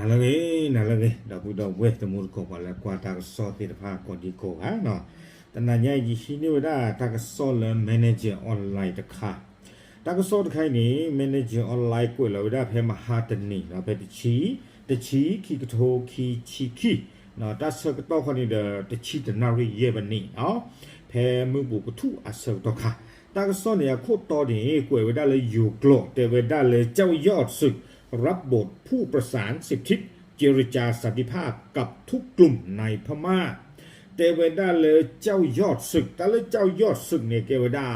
နာလကေနာလကေဒါဘူးတော့ဝက်တမူကိုပါလာကွာတာဆော့တိတဖာကိုဒီကိုဟာနော်တနညာကြီးရှိနေဝဒတာကဆော့လမန်နေဂျာအွန်လိုင်းတခါတာကဆော့တခိုင်းနေမန်နေဂျာအွန်လိုင်းကိုလာဝဒဖဲမဟာတနီနော်ဖဲတချီတချီခီကထိုခီချီခီနော်တဆကတော့ခဏတတချီတနာရီရေပနီနော်ဖဲမှုပူပထုအဆော့တော့ခါတာကဆော့နေရခုတ်တော်နေကိုဝဒလေယူကလော့တေဝဒလေကြောက်ယော့ဆု รับบทผู้ประสานสิทธิเจรจาสันติภาพกับทุกกลุ่มในพม่า เตเวดาเลเจ้ายอดศึก แต่ลยเจ้ายอดศึกเนี่ยเกเวดา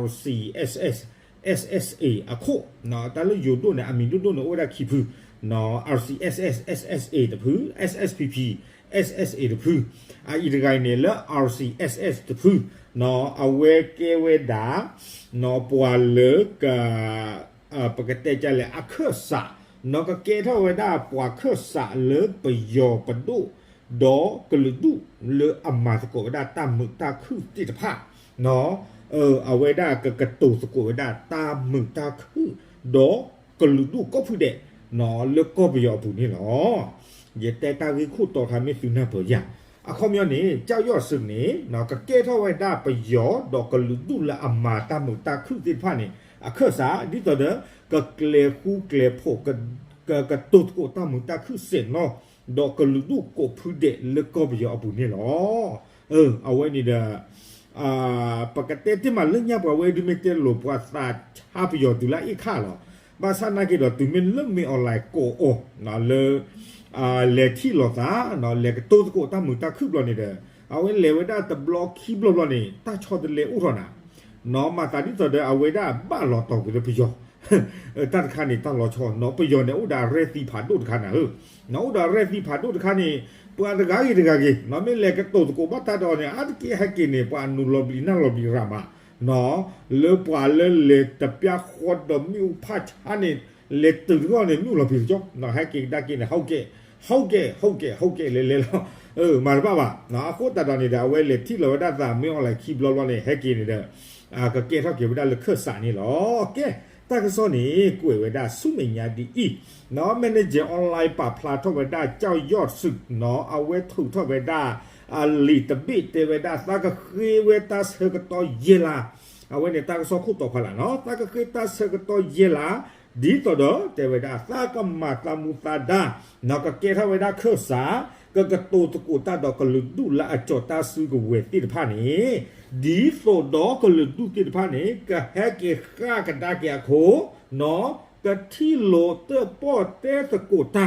RCSS SSA อะโคเนาะแต่ลยอยู่ด้วยเนี่ยอามินด้วยเนี่ยโอด้คีพือเนาะ RCSS SSA ตะพือ SSPP SSA ตะพืออะอีกไงเนี่ยละ RCSS ตะพือเนาะเอาเวเกเวดาเนาะปัวเลกะ အပကတဲ့ကြလေအခဆာနောကကေထဝဒပွာခဆာလေပယောပဒုဒေါကလူဒုလေအမတ်ကိုဒါတမတာခုတိတဖာနော်เออအဝဒကကတုစကိုဒါတာမတာခုဒေါကလူဒုကိုဖုတဲ့နော်လေကိုပယောဘူးနေနော်ရတဲ့တာကြီးခုတော်ခါမေစုနာပေါ်ရအခုမျိုးနေကြောက်ရွံ့စွနေနော်ကကဲထဝဒပယောဒေါကလူဒုလာအမတာမတာခုတိဖာနေ akha sa di to de ka kle ku kle pho ka ka ka tot ko ta mu ta khu se no do ka lu du ko phu de le ko bi yo bu ni lo ơ a we ni da a pa ka te ti ma le nya pa we du me te lo pa sa cha bi yo du la i kha lo ba sa na ki do tu min le mi online ko o na le a le thi lo ta na le ka tot ko ta mu ta khu lo ni de a we le we da ta block ki block lo ni ta cho de le u ro na နော်မာတာဒီ ဆိုတဲ့အဝေဒဘာလောတော့ကလေးပြယောတတ်ခါနေတလောချောနော်ပြယောနေဥဒါရက်စီဖာဒုတ်ခါနာဟနော်ဥဒါရက်စီဖာဒုတ်ခါနေပွာတကားကြီးတကားကြီးနော်မင်းလေကတော့ကိုဘာတာတော့နေအတကိဟကိနေပွာနူလောဘီနာလောဘီရာမနော်လေပွာလေလေတပြခေါ်ဒမြူဖတ်ဟာနေလေတူရောနေမြူလောဘီကြောနော်ဟကိဒါကိနေဟုတ်ကဲဟုတ်ကဲဟုတ်ကဲဟုတ်ကဲလေလေလောเออมาป่ะป่ะเนาะအခုတတော်နေတာအဝဲလေထိလောဒတာမင်းအောင်လိုက်ခိဘလောလောနေဟက်ကိနေတဲ့ အာကကေထောက်ကေဝဒလခဆာနေလောကဲတကစောနေကိုဝဒဆုမညာဒီဤနော်မန်နေဂျာအွန်လိုင်းပါပလာထောဝဒကြောက်ရော့စုနော်အဝဲထုထောဝဒအလီတဘိတေဝဒသကခေဝဒစဟကတော့ယေလာအဝဲနေတကစောခုတော့ခလာနော်တကခေတစဟကတော့ယေလာဒီတော့တေဝဒသကမတမူတာဒါနော်ကကေထောဝဒခဆာကကတိုတကူတာတော့ကလူဒူလာအချောတာစုကိုဝဲတိတဖာနေ ဒီဆိုတော့ကလူဒူတိတဖာနေကဟဲကေခါကဒါကေခို နော်ကတိလိုတပေါ်တဲ့တကူတာ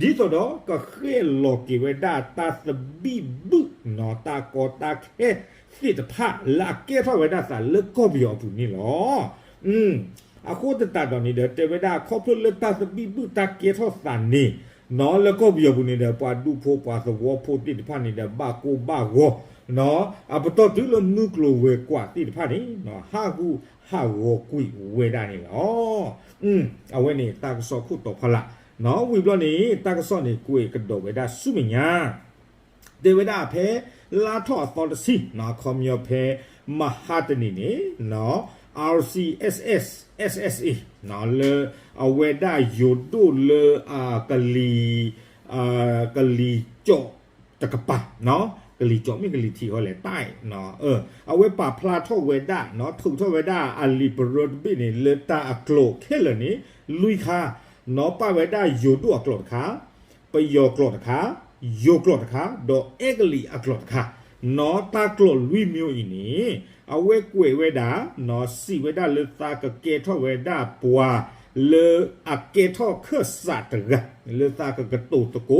ဒီဆိုတော့ကခဲလောကေဝဒါတာသဘီဘူနော်တာကောတာခဲစိတဖာလာကေဖဝဒါစာလကောပြောဘူးနီလောอืมအခုတတတော်နေတဲ့တေဝဒါခေါပလတာသဘီဘူတာကေထောစန်နေနော်လကောပြောဘူးနေတဲ့ပွာဒုဖို့ပွာသဝဖို့တိတဖာနေတဲ့ဘာကိုဘာကို နော်အပတော့သူလနုကလိုဝဲကွာတိတဖာနေနော်ဟာကူဟာဝကွိဝဲတာနေလောอืมအဝဲနေတာကစောခုတော့ဖလာနော်ဝီဘလနေတာကစောနေကွေကတော့ဝဲတာစုမညာဒေဝဒဖဲလာထော့တော်တစီနာခေါမျောဖဲမဟာတနီနေနော် RCSS SSA နော်လေအဝဲဒါယိုတိုလေအာကလီအာကလီကြော့တကပနော် กลิจอไม่กลิทีเขาแหละใต้เนาะเออเอาไว้ป่าพลาทอเวด้าเนาะถูกทอเวด้าอาลีบรดบินี่เลตาอักโลกแค่เหล่านี้ลุยค่ะเนาะป้าเวด้าอยู่ด้วยกรดค่ะไปโยกรดค่ะโยกรดค่ะดอเอกลีอักรดค่ะเนาะตากรดลุยมิวอีนี้เอาไว้กวยเวดาเนาะสีเวด้าเลตากะเกทอเวด้าปัวเลอักเกทอเคสัตระเลตากะกะตูตะโก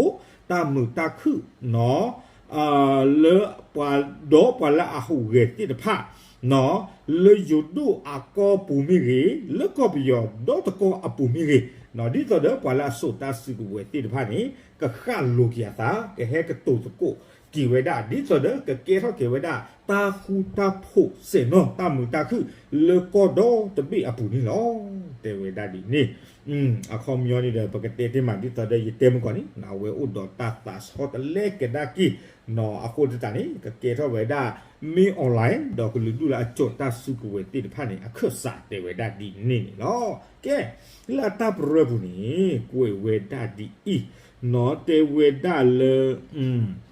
ตามือตาคือเนาะ အာလေပွာဒေါ်ပလာအဟုရေတိတဖာနော်လေယုဒုအကောပူမီရေလေကောပယောဒေါ်တကောအပူမီရေနော်ဒီတော့ဒေါ်ပလာဆိုတာစီကူဝေတိတဖာနေကခလိုကီယတာကဟဲကတူတကိုကီဝေဒာဒီဆိုဒကကေထောကေဝေဒာတာခုတာဖို့စေနောတာမူတာခုလေကောဒေါ်တပိအပူနီလောတေဝေဒာဒီနေ Mm, akom yoni da pakete te mandi ta da yete mo koni na we u do ta ta so ta le ke da ki no ako te tani ka ke tho we da mi online do ku lu du la cho ta su ku we ti de phan ni akho sa te we da di ni ni no ke la ta pro bu ni ku we we da di i no te we da le mm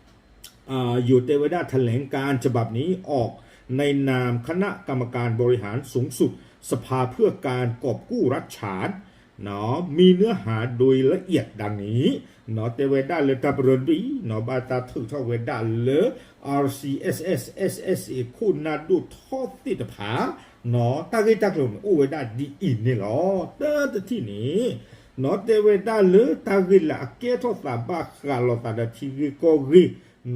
อยู่เทวดาแถลงการฉบับนี้ออกในนามคณะกรรมการบริหารสูงสุด สภาเพื่อการกอบกู้รัฐฉาน เนาะมีเนื้อหาโดยละเอียดดังนี้เนาะเทวดาเลตับรดีเนาะบาตาถึงทเวดาเล RCSS SSA คุณนาดูทอดติดผาเนาะตากิตักลงโอเวดาดีอินนี่หรอเตอ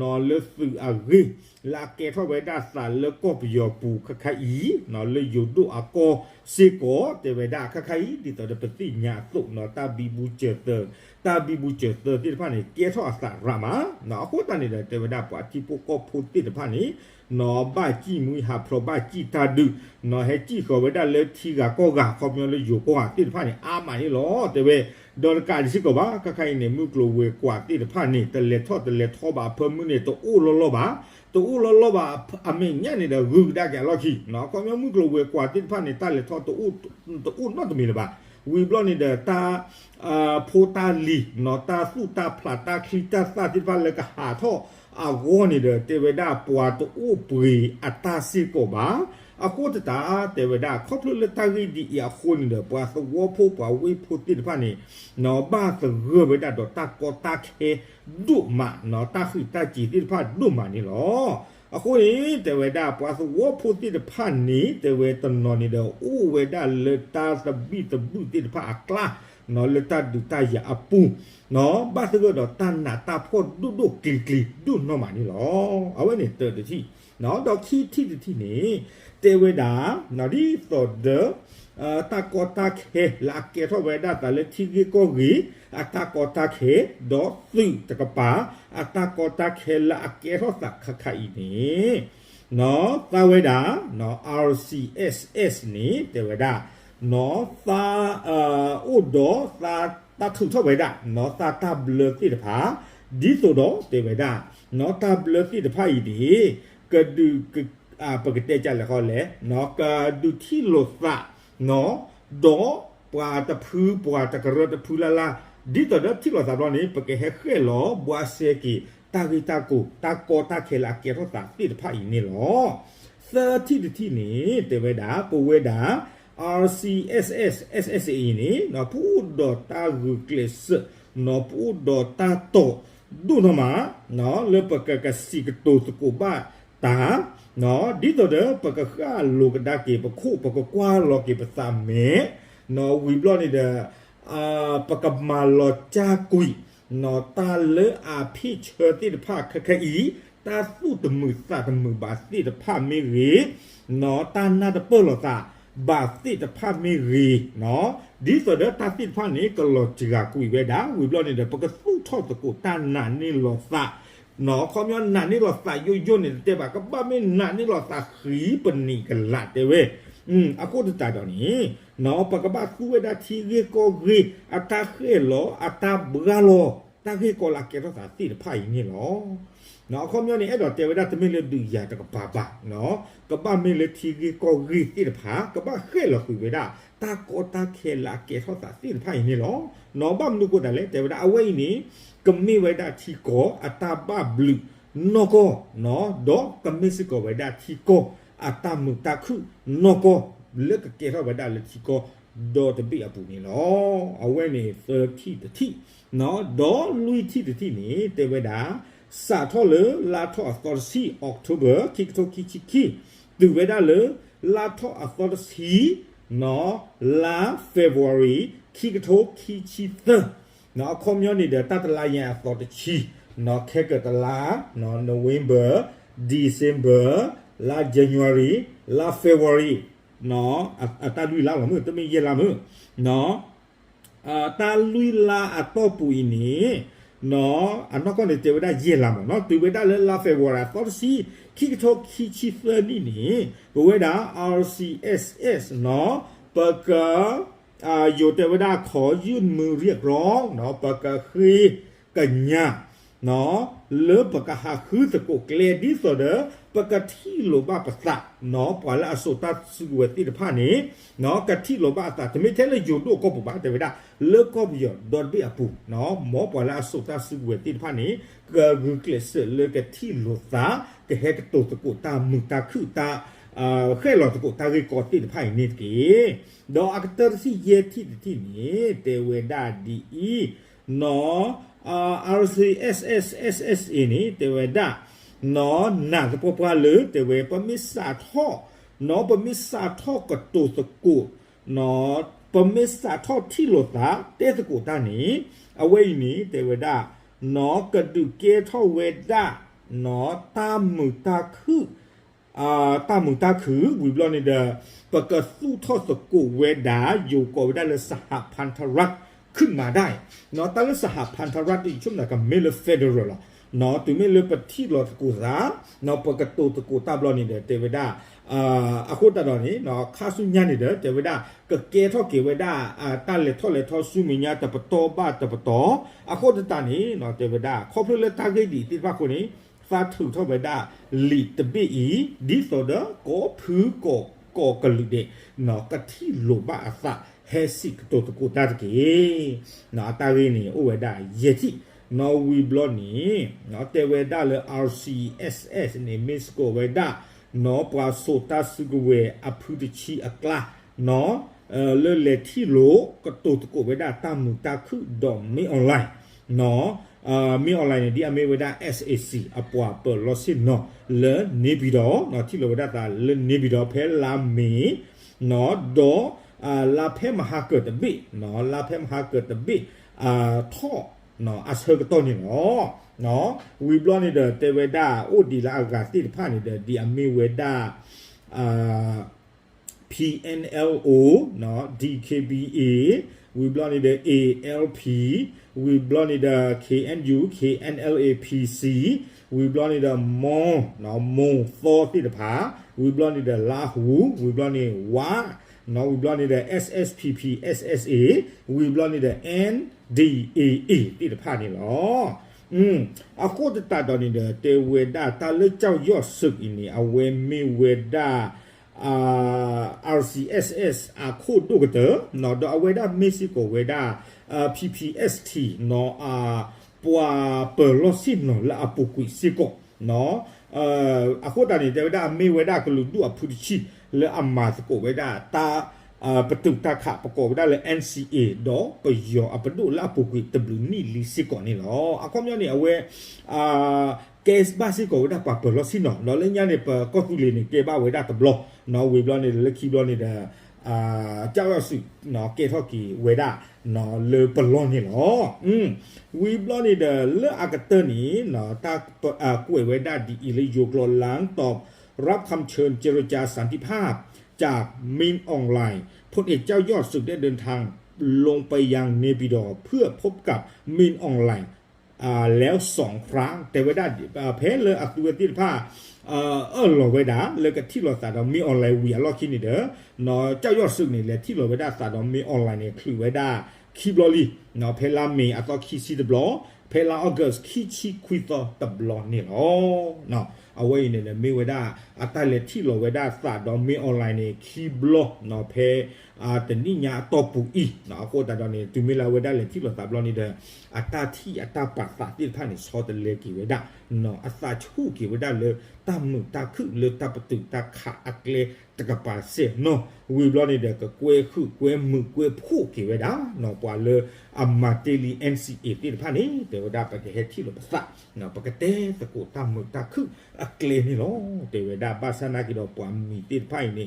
นอเลสืออะไรลาเกท่าไว้ด้าสันแล้วก็ปยอปูคคาอีนอเลือยู่ดูอาโกสีโกแต่ไว้ด้าคคาอีดีต่อเดปติญาตุนอตาบีบูเจเตอร์တာဘီဘူးကျေတတိဖာနေကေထောအစာရမနော်အခုတန်နေတဲ့တေဝဒပွားတိပုကောဖုတိတဖာနေနော်ဘာကြည့်မူဟာပရဘာကြည့်တာဒုနော်ဟဲကြည့်ခေါ်ဝဒလေထီကကောကခေါမျောလေယိုကောဟာတိတဖာနေအာမနီလောတေဝဒေါ်ကာဒီစီကောဘာကခိုင်နေမှုကလိုဝေကွာတိတဖာနေတလေထောတလေထောဘာဖမှုနေတော့အိုလောလောဘာတူဦးလောလောဘာအမင်းညနေတော့ဂူဒါကလော်ခီနော်ခေါမျောမှုကလိုဝေကွာတိတဖာနေတလေထောတူဦးတူဦးနော်တမီလဘာ ဝီဘလောနေတဲ့တာအာဖိုတာလီနော်တာစုတာဖလာတာခီတာစာတိဖာလေကဟာထောအဂောနေတဲ့တေဝဒပွာတူဦးပွေအတာစီကိုဘာအခုတတာတေဝဒခေါပလလတဂီဒီအခုန်တဲ့ပွာသဝဖို့ပွာဝေဖို့တိဖာနေနော်ဘာသဂဝဒတော့တာကောတာခေဒုမနော်တာခိတာကြည်တိဖာဒုမနီလော အခုရင်တေဝဒပွာသဝဖို့တိဖာနေတေဝတနော်နေတော့ဥဝဒလတာသပိတပုတိဖာအကလာနော်လတဒုတရအပူနော်ဘာသကတော့တန်နာတာဖို့ဒုဒုကလီကလီဒုနော်မနီလောအဝဲနေတေတတိနော်တော့ခီတိတိနေတေဝဒနော်ဒီသောဒ အာတာကောတာခေလာကေထောဝေဒတာလေတိဂီကိုဂီအတာကောတာခေဒေါ်သုတကပါအတာကောတာခေလာကေထောတာခခိုင်နေနော်သဝေဒနော် RCSS နေတေဝဒနော်သာအာဥဒေါ်သာတာထုထောဝေဒနော်တာတာဘလတိတဖာဒီဆိုတော့တေဝဒနော်တာဘလတိတဖာဤဒီကဒုကအာပကတဲ့ကြလေခေါ်လေ နော်ကဒုတိလောသနော်ဒေါ်ပွာတဖူးပွာတကရတဖူလာလာဒီတော့တိလောသဘောနေပကဟဲခဲလောဘွာစေကီတာဂီတာကိုတာကောတာခေလာကေရောတာတိတဖာဤနေလောသတိတိနေတေဝဒပဝေဒ RCSS SSA နေနော်ပူဒေါ်တာဂူကလစ်နော်ပူဒေါ်တာတော့ဒုနမနော်လပကကစီကတိုစကိုဘာတာ နော်ဒီတော့တဲ့ပကခါလောကဒါကေပခုပကကွာလောကေပသမေနော်ဝီဘလော့နေတဲ့အာပကမာလောချာကွီနော်တာလေအဖိချေတိတဖခခအီတာစုတမှုစတမှုဘာတိတဖမေရီနော်တာနာတပလောတာဘာတိတဖမေရီနော်ဒီဆိုတဲ့တာတိဖာနေကလောချီကကွီဝဲတာဝီဘလော့နေတဲ့ပကစုထော့တကိုတာနာနေလော သာနော်ခေါမျောနာနေလောသာယိုယိုနေတဲ့ဘာကဘာမေနာနေလောသာခီပနီကလာတဲ့ဝဲอืมအခုတတာတော့နီနော်ပကဘာကူဝဲတာချီရေကိုဂီအတာခဲလောအတာဘဂါလောတာခဲကိုလာကေတော့သာတိတဖိုင်နေလော နော်ခေါမျောနေအဲ့တော့တေဝဒတမင်းလေဒူရတကဘာဘာနော်ကဘာမင်းလေချီရေကိုဂီတိတဖာကဘာခဲလောကူဝဲတာတာကိုတာခဲလာကေတော့သာတိတဖိုင်နေလောနော်ဘာမလူကိုတလေတေဝဒအဝိနေကမိဝဲတာချီကိုအတာဘဘလူနော်ကိုနော်တော့ကမိစကိုဝဲတာချီကိုအတာမူတခုနော်ကိုလက်ကကေတော့ဝဲတာလက်ချီကိုတော့တပိအပူနေလောအဝဲနေ30တတိနော်တော့လူတီတတိနေတေဝဒ စာထောလေလာထောသောစီအောက်တိုဘာခိကတိုခိခိခိတူဝဒလေလာထောအသောစီနော်လာဖေဗူရီခိကတိုခိချိသနော်ကွန်မြူနီတတလာယန်သောတချီနော်ခေကတလာနော် November December လာ January လာ February နော်အတာလူလာမလို့တမင်ရလာမနော်အာတာလူလာအတော့ပူနေ no ano con te veda yela mo no tu veda le la february for si ki to ki chi ferni ni bo veda rcss no pa ka a yo te veda kho yun mu riek rong no pa ka khi ka nya နော်လေပကဟာခືစကိုကလေဒီဆိုဒပကတိလိုဘပသနော်ပလာအစောတဆူဝတိတဖာနေနော်ကတိလိုဘအတာတမိထဲလေယုံတို့ကောပပါတဲ့ဗဒလေကောပယဒေါ်ဘီအပူနော်မောပလာအစောတဆူဝတိတဖာနေကဂုကလစ်လေကတိလိုသာကဟက်တိုတကိုတာမူတာခືတာအာခဲလောတကိုတာဂေကောတိတဖိုင်နေကေဒေါ်အကတာစီယေတိတိနေတေဝေဒါဒီဤနော် RCSS SSA นี่เตวดาเนาะนาก็ปปะเลยเตวปมิสาท่อเนาะปมิสาท่อก็ตุสกุเนาะปมิสาท่อที่โลตาเตสกุตานี่อเวนี่เตวดาเนาะกะดุเกท่อเวดาเนาะตามมือตาคืออ่าตามมือตาคือวิบลอนี่เดปะกะสู้ท่อสกุเวดาอยู่ก็ได้เลยสหพันธรัฐ ขึ้นมาได้เนาะตั้งสหพันธรัฐที่ชุมนักเมลเฟเดอรัลเนาะตุเมลปฏิลอตกูซาเนาะปกตูตกูตาบลอนี่เดเตเวดาอ่าอะโคตะดอนี่เนาะคาสุญญานี่เดเตเวดากะเกทอเกเวดาอ่าตันเลทอเลทอสุมิญาตะปตอบาตะปตออะโคตะตานี่เนาะเตเวดาขอพลเลตาเกดีติปะคนนี้ฟาถูทอเวดาลีตบิอีดิโซเดโกพือโกโกกะลุเดเนาะกะที่โลบาอะซะ ဟဲစစ်တိုတကူတာတကေနော်တာရင်းနေဥဝဒယတိနော်ဝီဘလော့နီနော်တေဝဒလေ RCSS နေမစ်ကိုဝဒနော်ပွာဆိုတာစဂဝေအဖူတချီအကလာနော်အဲလေလေတီလိုကတိုတကူဝဒတမ်တာခုဒေါ်မီအွန်လိုင်းနော်အာမီအွန်လိုင်းဒီအမေဝဒ SAC အပွားပလော့စင်နော်လေနေပြီးတော့နော်တီလိုဝဒတာလေနေပြီးတော့ဖဲလာမီနော်ဒေါ် အာလာဖဲမဟာကတဘိနော်လာဖဲမဟာကတဘိအာထောနော်အစဟကတော်နေနော်နော်ဝီဘလော့နေတဲ့တေဝဒာအိုဒီလာကတိဖာနေတဲ့ဒီအမေဝဒာအာ PNLO နော် DKBA we block need the ALP we block need the KNU KNLAPC we block need the mon နော် mon for တိတဖာ we block need the lahu we block need wa နော်ဝီဘလော့နေတဲ့ SSPP SSA ဝီဘလော့နေတဲ့ NDAA တိတဖာနေလောอืมအခုတတတော်နေတဲ့တေဝေဒတာလက်ကြောက်ရော့စုကင်းနေအဝဲမေဝေဒာအာ RCSS အခုတို့ကတနော်တော့အဝေဒာမေစီကိုဝေဒာ PPST နော်အာပွာပလောစီနော်လာပုကွီစီကိုနော်အာအခုတန်နေတဲ့ဝေဒာမေဝေဒာကလူတို့အဖူချီ လေအမတ်ကိုဝေဒတာအာပတုတခပကောဒါလေ NCA တော့ပယောအပဒုလာပုကွီတဘလူနီလီစီကိုနေလောအကောမျိုးနေအဝဲအာ case basic ကိုဒါပပလောစီနော်နော်လည်းညနေပကောတူလီနေကေဘဝေဒါတဘလောနော်ဝေဘလောနေလက်ခီဘလောနေတာအာကြောက်ရစုနော်ကေထော့ကီဝေဒါနော်လေပလောနေလောอืมဝီဘလောနေတဲ့လေအကတနီနော်တာအကွေဝေဒါဒီအီလီယိုကလောလန်တော့ รับคำเชิญเจรจาสันติภาพ จากมินออนไลน์พลเอกเจ้ายอดศึกได้เดินทางลงไปยังเนปิดอเพื่อพบกับมินออนไลน์แล้วสองครั้งแต่ว่าได้เพลเลยอักตุวติผ้าเออหลอกไว้ดาเลยกับที่เราสาดมีออนไลน์เวียรอคินี่เด้อเนาะเจ้ายอดศึกนี่แหละที่เราไว้ดาสาดมีออนไลน์เนี่ยคือไว้ดาคีบลอลี่เนาะเพลาเมอัตอคีซีดบลอ ဖဲလာအော့ဂတ်ခီချီခွီသောတဘလောနေလောနော်အဝေးနေလေမေဝဒအတလက်တီလောဝဒစာတော့မေအွန်လိုင်းနေခီဘလောနော်ဖဲ အာတနိညာတော့ပူဤနော်ကိုတတော်နေသူမေလာဝဒလက်တီလောတဘလောနေတဲ့အတတီအတပါစာတိဖာနေစောတလေကီဝဒနော်အစာချူကီဝဒလေတမ်နုတခုလေတပတုတခအကလေတကပါစေနော်ဝီဘလောနေတဲ့ကကွဲခုကွဲမှုကွဲဖို့ကီဝဒနော်ပွာလေအမတေလီ NCA တိဖာနေတေဝဒပကေဟတီလောပစနော်ပကတဲ့တကူတမ်နုတခုအကလေနီလောတေဝဒဘာစနာကီတော့ပွာမီတိဖိုင်နေ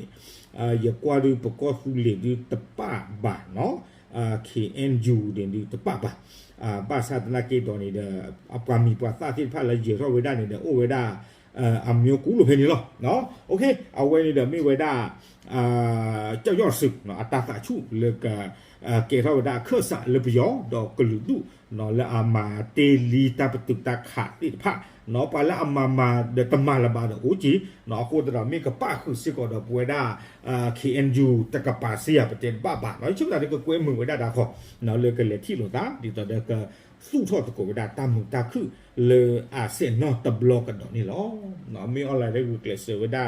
အာယကွာဒူပကောဆူလေဒီတပဘာနော်အာ KNU den di tepat bah ah bahasa tenake to ni de apa mi puasa ti pha la je ro we da ni de o we da အမျိုးကူလို့ဖနေလို့နော်โอเคအဝဲနေတယ်မိဝဲတာအာကြောက်ရွံ့စုနော်အတာတာချုလေကကေထောဒါခဆာလေပြောတော့ကလူဒုနော်လာအမာတေလီတပတုတခါတိဖာ နော်ပါလာအမမာဒတမလာဘာတော့ဦးကြီးနော်ကိုတရမိကပခုစစ်ကောတော့ပွေတာအာ KNU တကပါစီယပတဲ့ဘာဘာနော်ချုတာကကွဲမှုဝဲတာဒါခေါနော်လေကလေတီလို့တာဒီတော့ကပစုထော့တကိုဒါတမှုတာခုလေအစင်နော်တဘလော့ကတော့นี่လောနော်မီအွန်လိုင်းရဲ့ကလစ်ဝဒါ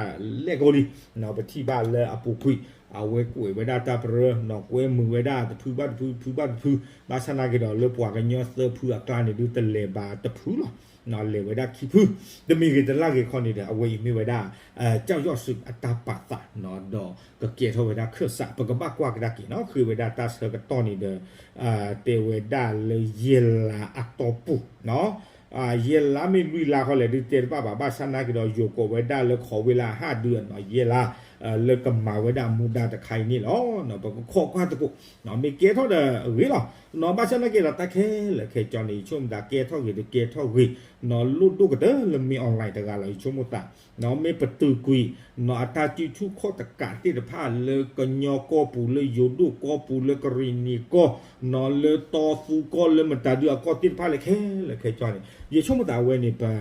လေကိုလီနော်ပတိပါလေအပူခွိအဝဲကိုဝဒါတာပရနော်ကွဲမှုဝဒါတဖူဘတ်ဖူဖူဘတ်ဖူဘာစနာကတော့လေပွားကညောသဖူအကလာနေဒူတလေဘာတဖူလော နော်လေဝဒါခိဖူဒမီကတလာကေခေါနေတဲ့အဝဲမီဝဒါအဲကြောက်ရွှစုအတာပါတာနော်တော့ကကေထောဝဒါခဆပကဘကွာကဒါကီနော်ခွေဝဒါတာစကတော့နေတဲ့အာတေဝဒါလေယေလာအတော့ပူနော်အာယေလာမီလူလာခေါ်လေဒီတေပါပါဘာစနာကတော့ယိုကိုဝဒါလေခေါ်ဝေလာဟာဒူနော်ယေလာအဲ လေကမာဝဒါမူဒါတခိုင်နေလောနော်ဘခေါ်ကွာတကုနော်မေကေထောတဲ့ဝေလောနော်ဘာစနာကေလာတခဲလေခဲဂျော်နီချုံဒါကေထောဝေဒီကေထောဝေနော်လူတုကတဲ့လမီအွန်လိုင်းတကလာချုံမတာနော်မေပတူကွီနော်အတာတီထုခောတကတိတဖာလေကညောကောပူလေယိုဒုကောပူလေကရီနီကောနော်လေတော်ဖူကောလေမတာဒီအကောတိဖာလေခဲလေခဲဂျော်နီယေချုံမတာဝဲနေပါ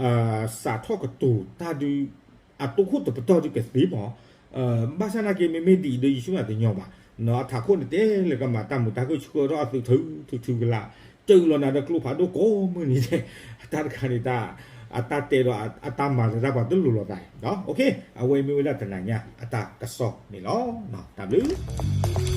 အာစာထောကတူတာဒီ အတုခုတပတော်ဒီကစဒီမောအာဘာစနာကေမေမေဒီဒီရှုမတဲ့ညောပါနော်ထာခုတဲ့လေကမတာမတာကိုချူရောအသူထူထူထူကလာကျုံလောနာဒကလုဖာဒိုကိုမနီတဲ့တာခါနေတာအတတေတော့အတမရပါတူလူလောတိုင်းနော်โอเคအဝေမီဝလာတနညာအတကဆော့နေလောနော် W